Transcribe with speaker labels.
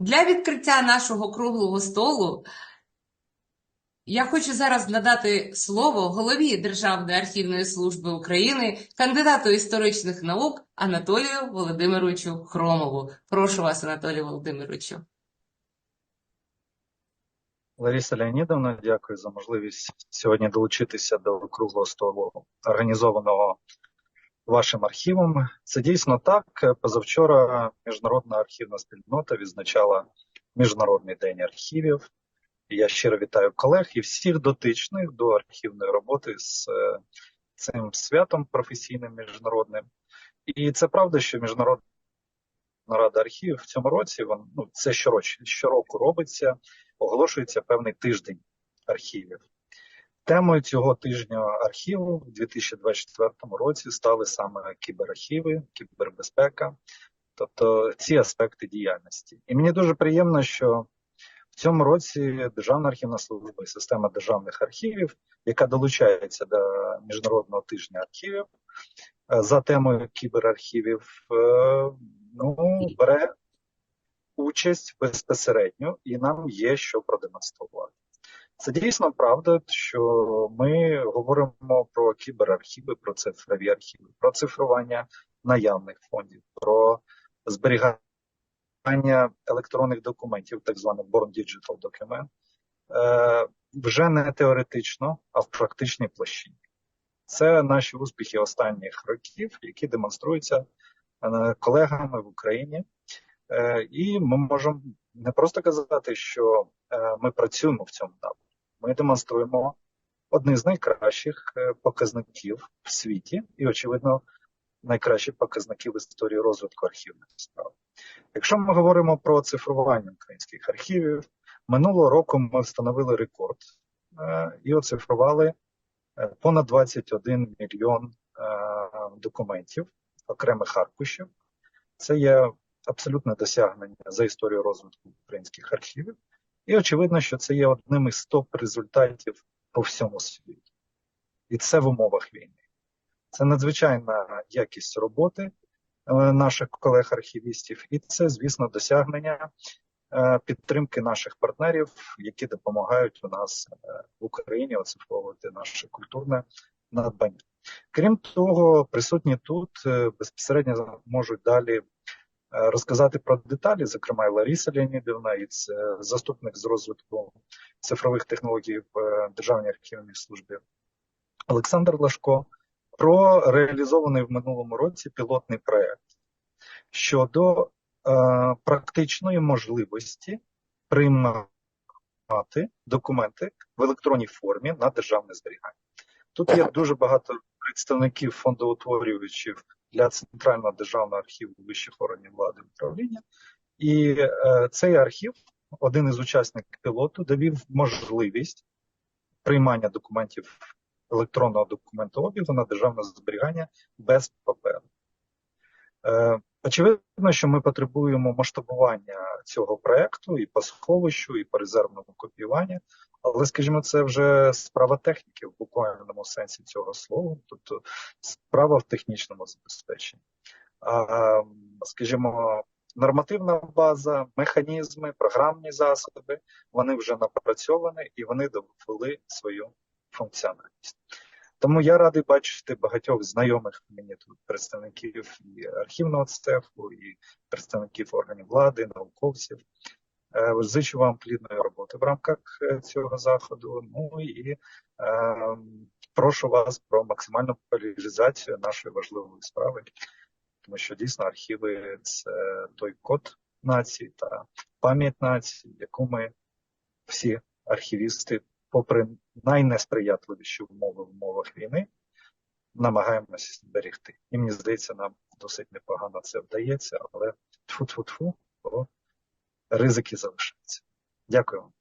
Speaker 1: Для відкриття нашого круглого столу я хочу зараз надати слово голові Державної архівної служби України, кандидату історичних наук Анатолію Володимировичу Хромову. Прошу вас, Анатолію Володимировичу.
Speaker 2: Лариса Леонідовна, дякую за можливість сьогодні долучитися до круглого столу, організованого вашим архівом. Це дійсно так. Позавчора Міжнародна архівна спільнота відзначала Міжнародний день архівів. Я щиро вітаю колег і всіх дотичних до архівної роботи з е, цим святом професійним міжнародним. І це правда, що Міжнародна рада архівів в цьому році вон, ну, це щороч, щороку робиться, оголошується певний тиждень архівів. Темою цього тижня архіву в 2024 році стали саме кіберархіви, кібербезпека, тобто ці аспекти діяльності. І мені дуже приємно, що в цьому році Державна архівна служба і система державних архівів, яка долучається до Міжнародного тижня архівів е, за темою кіберархівів, е, ну, бере участь безпосередньо, і нам є що продемонструвати. Це дійсно правда, що ми говоримо про кіберархіви, про цифрові архіви, про цифрування наявних фондів, про зберігання електронних документів, так званий Born Digital Document, е, вже не теоретично, а в практичній площині. Це наші успіхи останніх років, які демонструються е, колегами в Україні. Е, І ми можемо не просто казати, що ми працюємо в цьому напрямку. Ми демонструємо одні з найкращих е, показників в світі, і, очевидно, найкращі показники в історії розвитку архівних справ. Якщо ми говоримо про цифрування українських архівів, минулого року ми встановили рекорд е, і оцифрували е, понад 21 мільйон документів, окремих аркушів. Це є абсолютне досягнення за історію розвитку українських архівів. І очевидно, що це є одним із топ результатів по всьому світі. І це в умовах війни. Це надзвичайна якість роботи е, наших колег-архівістів, і це, звісно, досягнення е, підтримки наших партнерів, які допомагають у нас е, в Україні оцифровувати наше культурне надбання. Крім того, присутні тут безпосередньо можуть далі розказати про деталі, зокрема і Лариса Леонідовна, і це заступник з розвитку цифрових технологій в е, Державній архівній службі Олександр Лашко, про реалізований в минулому році пілотний проєкт щодо е, практичної можливості приймати документи в електронній формі на державне зберігання. Тут є дуже багато представників фондоутворювачів для Центрального державного архіву вищих органів влади управління. І е, цей архів, один із учасників пілоту, довів можливість приймання документів електронного документообігу на державне зберігання без паперу. Е, очевидно, що ми потребуємо масштабування цього проекту і по сховищу, і по резервному копіюванню, але, скажімо, це вже справа техніки в буквальному сенсі цього слова, тобто справа в технічному забезпеченні. А, скажімо, нормативна база, механізми, програмні засоби, вони вже напрацьовані і вони довели свою функціональність. Тому я радий бачити багатьох знайомих мені тут представників і архівного цеху, і представників органів влади, науковців. Е, Зичу вам плідної роботи в рамках е, цього заходу. Ну і е, прошу вас про максимальну популяризацію нашої важливої справи, тому що дійсно архіви це той код нації та пам'ять нації, яку ми всі архівісти, попри найнесприятливіші умови в умовах війни, намагаємося зберегти. І мені здається, нам досить непогано це вдається, але тфу-тфу-тфу, ризики залишаються. Дякую вам.